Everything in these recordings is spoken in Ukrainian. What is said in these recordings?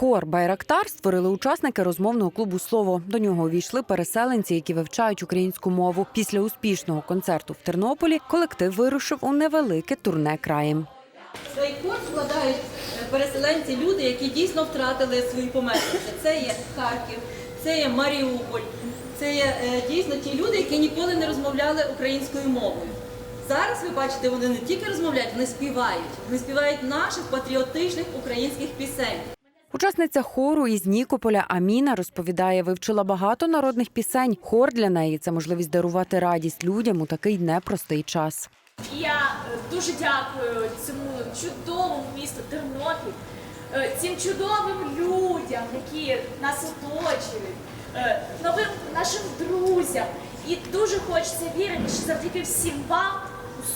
Хор Байрактар створили учасники розмовного клубу Слово. До нього увійшли переселенці, які вивчають українську мову. Після успішного концерту в Тернополі колектив вирушив у невелике турне краєм. Цей хор складають е, переселенці, люди, які дійсно втратили свої помешкання. Це є Харків, це є Маріуполь, це є е, дійсно ті люди, які ніколи не розмовляли українською мовою. Зараз ви бачите, вони не тільки розмовляють, вони співають. Вони співають наших патріотичних українських пісень. Учасниця хору із Нікополя Аміна розповідає, вивчила багато народних пісень. Хор для неї це можливість дарувати радість людям у такий непростий час. Я е, дуже дякую цьому чудовому місту Тернопіль, е, цим чудовим людям, які нас оточують, е, новим нашим друзям. І дуже хочеться вірити, що завдяки всім вам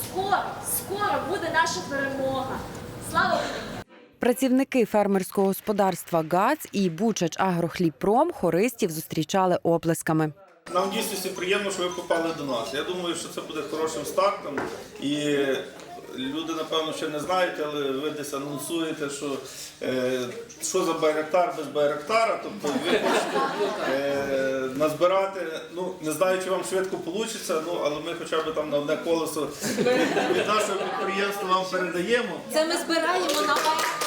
скоро, скоро буде наша перемога. Слава Україні! Працівники фермерського господарства ГАЦ і Бучач Агрохлібпром хористів зустрічали оплесками. Нам дійсно приємно, що ви попали до нас. Я думаю, що це буде хорошим стартом. І люди, напевно, ще не знають, але ви десь анонсуєте, що, е, що за байрактар без байрактара. Тобто ви хочете е, назбирати, ну не знаю, чи вам швидко вийде, ну, але ми хоча б там на одне колесо від, нашого підприємства вам передаємо. Це ми збираємо на об'єднані.